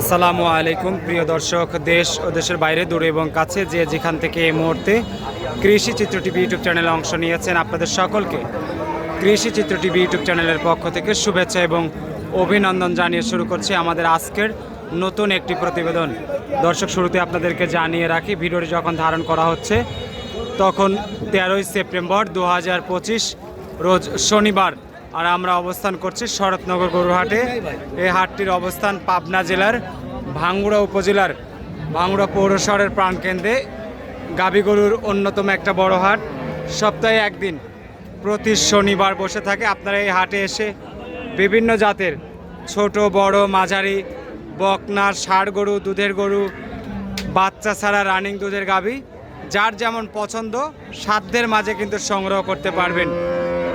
আসসালামু আলাইকুম, প্রিয় দর্শক, দেশ ও দেশের বাইরে, দূরে এবং কাছে যে যেখান থেকে এই মুহূর্তে কৃষি চিত্র টিভি ইউটিউব চ্যানেলে অংশ নিয়েছেন আপনাদের সকলকে, কৃষি চিত্র টিভি ইউটিউব চ্যানেলের পক্ষ থেকে শুভেচ্ছা এবং অভিনন্দন জানিয়ে শুরু করছি আমাদের আজকের নতুন একটি প্রতিবেদন। দর্শক, শুরুতে আপনাদেরকে জানিয়ে রাখি, ভিডিওটি যখন ধারণ করা হচ্ছে, তখন তেরোই সেপ্টেম্বর দু হাজার পঁচিশ, রোজ শনিবার আর আমরা অবস্থান করছি শরৎনগর গরুহাটে এই হাটটির অবস্থান পাবনা জেলার ভাঙ্গুড়া উপজেলার ভাঙ্গুড়া পৌরশহরের প্রাণকেন্দ্রে। গাবি গরুর অন্যতম একটা বড় হাট। সপ্তাহে একদিন প্রতি শনিবার বসে থাকে। আপনারা এই হাটে এসে বিভিন্ন জাতের ছোট, বড়, মাঝারি বকনার ষাড় গরু, দুধের গরু, বাচ্চা ছাড়া রানিং দুধের গাভী যার যেমন পছন্দ, সাধ্যের মাঝে কিন্তু সংগ্রহ করতে পারবেন।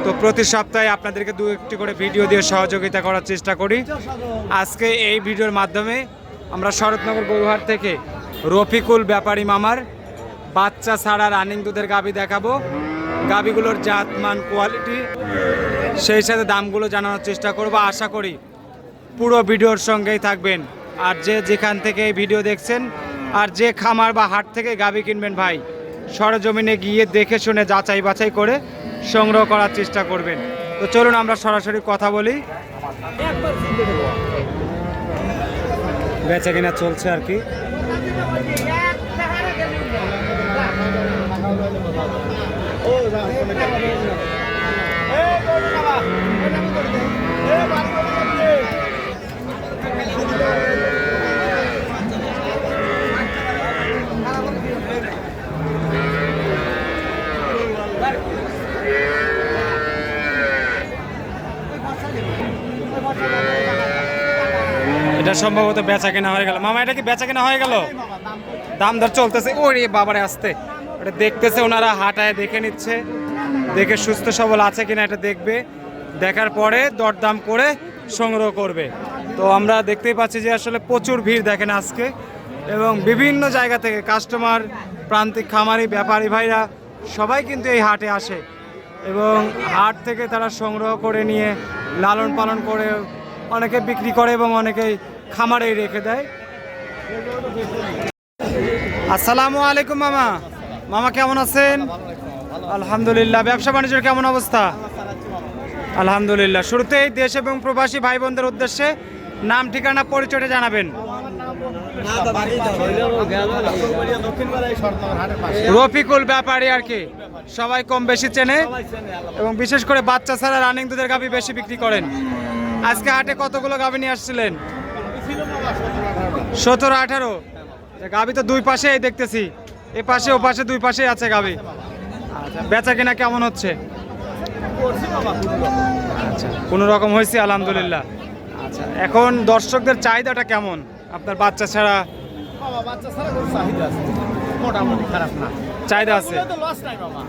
তো প্রতি সপ্তাহে আপনাদেরকে দু একটি করে ভিডিও দিয়ে সহযোগিতা করার চেষ্টা করি। আজকে এই ভিডিওর মাধ্যমে আমরা শরৎনগর গরুহাট থেকে রফিকুল ব্যাপারী মামার বাচ্চা ছাড়া রানিং দুধের গাভী দেখাবো। গাভীগুলোর জাত মান কোয়ালিটি সেই সাথে দামগুলো জানানোর চেষ্টা করব। আশা করি পুরো ভিডিওর সঙ্গেই থাকবেন। আর যে যেখান থেকে এই ভিডিও দেখছেন, আর যে খামার বা হাট থেকে গাভী কিনবেন ভাই, সরজমিনে গিয়ে দেখে শুনে যাচাই বাছাই করে সংগ্রহ করার চেষ্টা করবেন। তো চলুন আমরা সরাসরি কথা বলি। বেচা কিনা চলছে আর কি। এটা সম্ভবত বেচা কেনা হয়ে গেল। মামা, এটা কি বেচা কেনা হয়ে গেল? দাম দর চলতেছে। ওরে বাবারে, আসতে। ওটা দেখতেছে ওনারা, হাটায় দেখে নিচ্ছে। দেখে সুস্থ সবল আছে কিনা এটা দেখবে। দেখার পরে দরদাম করে সংগ্রহ করবে। তো আমরা দেখতেই পাচ্ছি যে আসলে প্রচুর ভিড় দেখেন আজকে। এবং বিভিন্ন জায়গা থেকে কাস্টমার প্রান্তিক খামারি, ব্যাপারী ভাইরা সবাই কিন্তু এই হাটে আসে। এবং হাট থেকে তারা সংগ্রহ করে নিয়ে লালন পালন করে অনেকে বিক্রি করে এবং অনেকেই খামারেই রেখে দেয়। আসসালামু আলাইকুম মামা। মামা কেমন আছেন? আলহামদুলিল্লাহ। ব্যবসা বাণিজ্যের কেমন অবস্থা? আলহামদুলিল্লাহ। শুরুতেই দেশ এবং প্রবাসী ভাই বোনদের উদ্দেশ্যে নাম, ঠিকানা, পরিচয়টা জানাবেন। রফিকুল ব্যাপারী আর কি। সবাই কম বেশি চেনে এবং বিশেষ করে বাচ্চা ছাড়া রানিং দুধের গাভি বেশি বিক্রি করেন। আজকে হাটে কতগুলো গাভি নিয়ে আসছিলেন? সতেরো আঠারো। গাভি তো দুই পাশেই দেখতেছি। এ পাশে ও পাশে দুই পাশেই আছে গাভি। আচ্ছা বেচা কিনা কেমন হচ্ছে? আচ্ছা কোনো রকম হয়েছে আলহামদুলিল্লাহ। আচ্ছা এখন দর্শকদের চাহিদাটা কেমন? আপনার বাচ্চা ছাড়া? বাচ্চা ছাড়া চাহিদা আছে? মোটামুটি খারাপ না। চাহিদা আছে? লস নাই বাবা।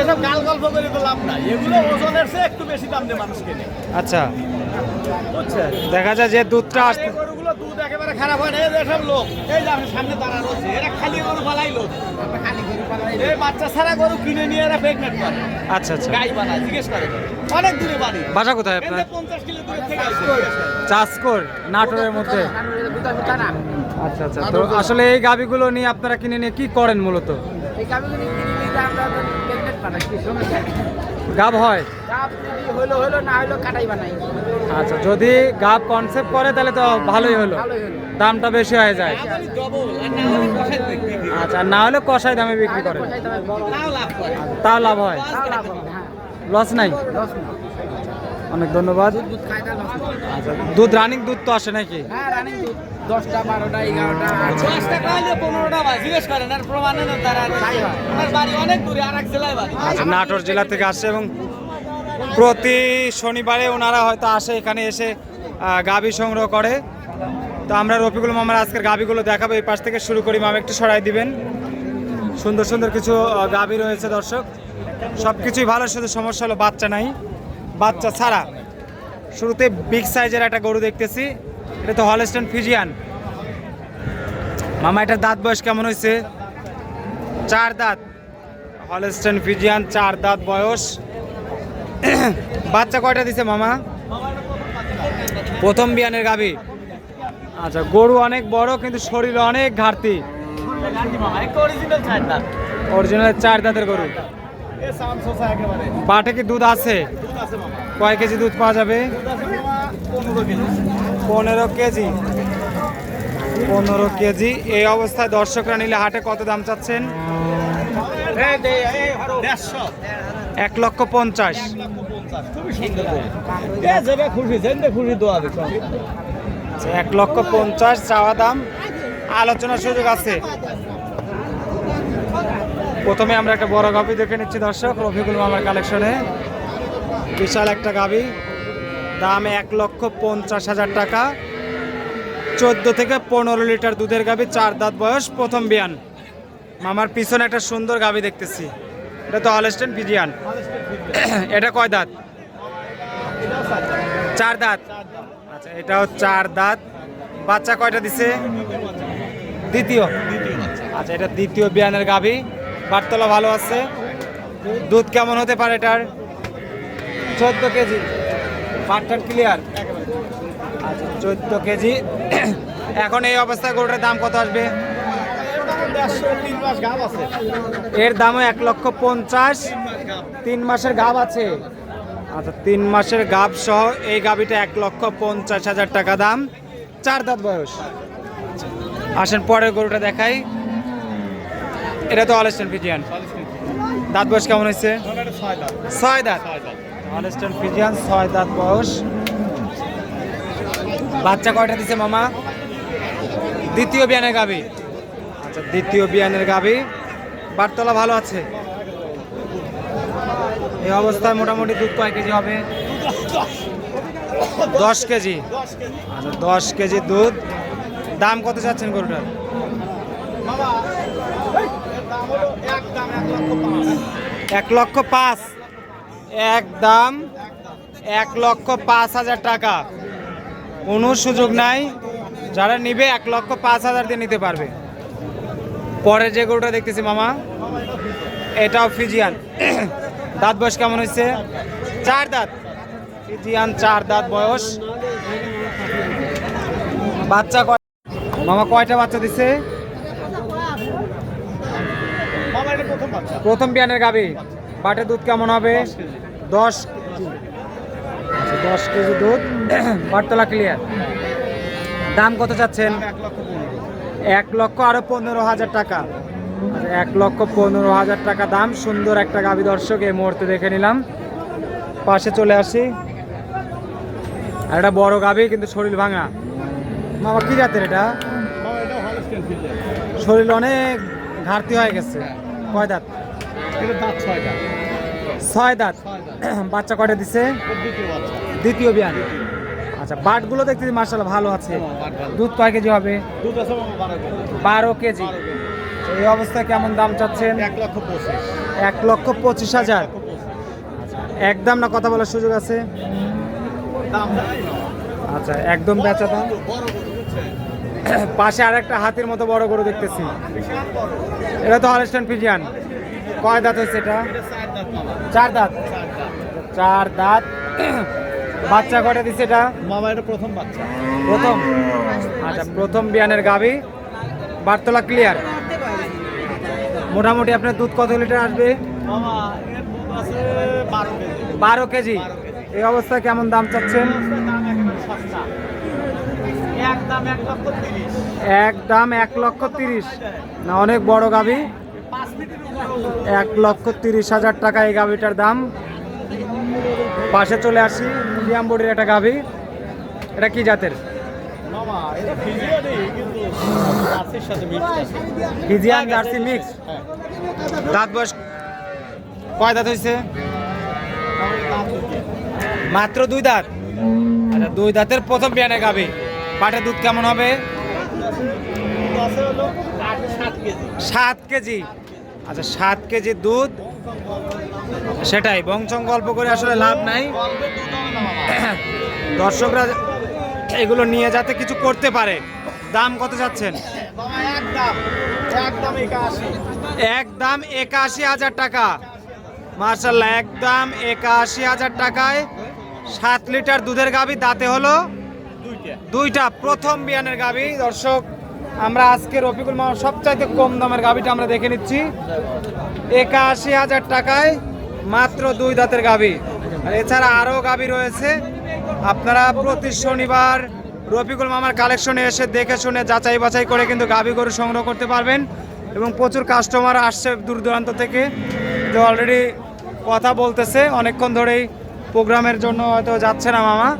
এসব গাল গল্প করে তো লাভ নাই। এগুলো ওজনের চেয়ে একটু বেশি দাম দিয়ে মানুষ কেনে। আচ্ছা। দেখা যায় যে দুধটা আসতে একেবারে খারাপ হয় না এই সব লোক। এই যে আপনার সামনে দাঁড়া রয়েছে এরা খালি গরু পালাই লোক। এই বাচ্চা ছাড়া গরু কিনে নিয়ে এরা প্রেগনেন্ট করে। আচ্ছা আচ্ছা। গাই বানায় জিজ্ঞেস করে। অনেক দূরে বাড়ি। বাসা কোথায় আপনার? পঞ্চাশ কিলো দূরে থেকে। চাষকর। নাটোরের মধ্যে। আচ্ছা আচ্ছা। তো আসলে এই গাবিগুলো নিয়ে আপনারা কিনে নিয়ে কি করেন মূলত? এই গাভিগুলি কিনে আমরা প্রেগনেন্ট বানাই কি সমস্যা? গাব হয়? গাভ যদি হইল হইল না হইল কাটাই বানাই। আচ্ছা যদি গাব কনসেপ্ট করে তাহলে তো ভালোই হলো। দামটা বেশি হয়ে যায়। আচ্ছা আর না হলে কষাই দামে বিক্রি করে। তাও লাভ হয়। হ্যাঁ লস নাই? অনেক ধন্যবাদ। দুধ আচ্ছা দুধ রানিং দুধ তো আসে নাকি? হ্যাঁ রানিং দুধ। দশটা বারোটা এগারোটা দশ টাকা পনেরোটা ভাই জিজ্ঞেস করেন আর প্রমাণে না বাড়ি অনেক দূরে আর এক জেলায় বাড়ি। আচ্ছা নাটোর জেলা থেকে আসছে এবং প্রতি শনিবারে ওনারা হয়তো আসে, এখানে এসে গাভী সংগ্রহ করে। তো আমরা রফিকুল মামার আজকের গাভীগুলো দেখাবো, এই পাশ থেকে শুরু করি। মামা, একটু সরাই দিবেন। সুন্দর সুন্দর কিছু গাভী রয়েছে, দর্শক। সব কিছুই ভালো, শুধু সমস্যা হলো বাচ্চা নাই। বাচ্চা ছাড়া। শুরুতে বিগ সাইজের একটা গরু দেখতেছি। এটা তো হলস্টেন ফিজিয়ান। মামা, এটার দাঁত বয়স কেমন হয়েছে? চার দাঁত। হলস্টেন ফিজিয়ান, চার দাঁত বয়স। বাচ্চা কয়টা দিছে মামা? প্রথম বিয়ানের গাভী। আচ্ছা গরু অনেক বড়, কিন্তু শরীর অনেক ঘাটতি। অরিজিনাল চার দাঁতের গরু। পাটে কি দুধ আছে? কয় কেজি দুধ পাওয়া যাবে? পনেরো কেজি। পনেরো কেজি। এই অবস্থায় দর্শকরা নিলে হাটে কত দাম চাচ্ছেন? এক লক্ষ পঞ্চাশ। আচ্ছা, এক লক্ষ পঞ্চাশ চাওয়া দাম। আলোচনার সুযোগ আছে। প্রথমে আমরা একটা বড় গাভি দেখে নিচ্ছি দর্শক রফিকুল মামার কালেকশনে। বিশাল একটা গাভি। দাম এক লক্ষ পঞ্চাশ হাজার টাকা। চোদ্দ থেকে পনেরো লিটার দুধের গাভি চার দাঁত বয়স প্রথম বিয়ান। মামার পিছনে একটা সুন্দর গাভি দেখতেছি। এটা তো হলস্টেন পিজিয়ান এটা কয় দাঁত? চার দাঁত। আচ্ছা এটাও চার দাঁত। বাচ্চা কয়টা দিছে? দ্বিতীয়। আচ্ছা এটা দ্বিতীয় বিয়ানের গাভি। বাটতলা ভালো আছে। দুধ কেমন হতে পারে এটার? চোদ্দ কেজি। বাটটার ক্লিয়ার আচ্ছা চোদ্দ কেজি। এখন এই অবস্থায় গরুটার দাম কত আসবে দেড়শো তিন মাস গাব আছে এর দামও এক লক্ষ পঞ্চাশ। তিন মাসের গাব আছে। আচ্ছা তিন মাসের গাব সহ এই গাবিটা এক লক্ষ পঞ্চাশ হাজার টাকা দাম। চার দাঁত বয়স। আসেন, পরের গরুটা দেখাই। এটা তো অলস্টেন ফিজিয়ান দাঁত বয়স কেমন হয়েছে? ছয় দাঁত। দাঁত ফিজিয়ান ছয় দাঁত বয়স। বাচ্চা কয়টা দিছে মামা? দ্বিতীয় বিয়ানের গাবি। আচ্ছা দ্বিতীয় বিয়ানের গাবি বারতলা ভালো আছে? এই অবস্থায় মোটামুটি দুধ কয় কেজি হবে? দশ কেজি। আচ্ছা দশ কেজি দুধ। দাম কত চাচ্ছেন গরুটার? এক লক্ষ পাঁচ। এক দাম এক লক্ষ পাঁচ হাজার টাকা। কোনো সুযোগ নাই। যারা নিবে এক লক্ষ পাঁচ হাজার দিয়ে নিতে পারবে। পরে যে গরুটা দেখতেছি, মামা, এটাও ফিজিয়ান। দাঁত বয়স কেমন হয়েছে? চার দাঁত। ফিজিয়ান চার দাঁত বয়স। বাচ্চা মামা, কয়টা বাচ্চা দিছে? প্রথম বিয়ানের গাবি। বাটে দুধ কেমন হবে? দশ দশ কেজি দুধ। বাটতলা ক্লিয়ার দাম কত চাচ্ছেন? এক লক্ষ পনেরো এক লক্ষ আরও পনেরো হাজার টাকা। আচ্ছা, এক লক্ষ পনেরো হাজার টাকা দাম সুন্দর একটা গাবি দর্শক এই মুহূর্তে দেখে নিলাম। পাশে চলে আসি। আর একটা বড় গাবি কিন্তু শরীর ভাঙা। মামা কি জাতের এটা? বাবা শরীর অনেক ঘাটতি হয়ে গেছে। কয় দাঁত? ছয় দাঁত। বাচ্চা কয়টা দিছে? দ্বিতীয় বিয়ান। আচ্ছা বাটগুলো দেখতে মার্শাল্লাহ ভালো আছে। হ্যাঁ। দুধ কয় কেজি হবে? বারো কেজি। এই অবস্থায় কেমন দাম চাচ্ছেন? এক লক্ষ পঁচিশ। এক লক্ষ পঁচিশ হাজার। একদম না কথা বলার সুযোগ আছে? আচ্ছা একদম বেচা দাম? পাশে আর একটা হাতির মতো বড় গরু দেখতেছি। এটা তো হলস্টান ফিজিয়ান কয় দাঁত হয়েছে এটা? চার দাঁত। চার দাঁত। বাচ্চা কয়টা দিচ্ছে এটা? মামা এটা প্রথম বাচ্চা। প্রথম? আচ্ছা প্রথম বিয়ানের গাবি বারতলা ক্লিয়ার মোটামুটি আপনার দুধ কত লিটার আসবে? মামা বারো কেজি। এই অবস্থায় কেমন দাম চাচ্ছেন? এক দাম এক লক্ষ তিরিশ। না অনেক বড় গাবি এক লক্ষ তিরিশ হাজার টাকা এই গাবিটার দাম। পাশে চলে আসি মিডিয়াম বডির একটা গাবি এটা কি জাতের? ফিজিয়ান জার্সি মিক্স হ্যাঁ। দাঁত বয়স কয় দাঁত হয়েছে। মাত্র দুই দাঁত? আচ্ছা দুই দাঁতের প্রথম বিয়ানে গাবি পাটের দুধ কেমন হবে? সাত কেজি। আচ্ছা সাত কেজি দুধ। সেটাই বংশং গল্প করে আসলে লাভ নাই। দর্শকরা এগুলো নিয়ে যাতে কিছু করতে পারে। দাম কত যাচ্ছেন? মামা এক দাম একাশি এক একাশি হাজার টাকা। মার্শাল্লাহ এক দাম একাশি হাজার টাকায় সাত লিটার দুধের গাবি দাঁতে হলো দুইটা। প্রথম বিয়ানের গাবি দর্শক আমরা আজকে রফিকুল মামা সবচাইতে কম দামের গাবিটা আমরা দেখে নিচ্ছি। একাশি হাজার টাকায় মাত্র দুই দাঁতের গাবি আর এছাড়া আরও গাবি রয়েছে। আপনারা প্রতি শনিবার রফিকুল মামার কালেকশনে এসে দেখে শুনে যাচাই বাছাই করে কিন্তু গাবি গরু সংগ্রহ করতে পারবেন এবং প্রচুর কাস্টমার আসছে দূর দূরান্ত থেকে। তো অলরেডি কথা বলতেছে, অনেকক্ষণ ধরেই প্রোগ্রামের জন্য হয়তো যাচ্ছে না মামা।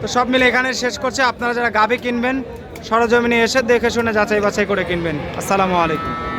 তো সব মিলে এখানে শেষ করছে। আপনারা যারা গাবি কিনবেন সরজমিনে এসে দেখে শুনে যাচাই বাছাই করে কিনবেন। আসসালামু আলাইকুম।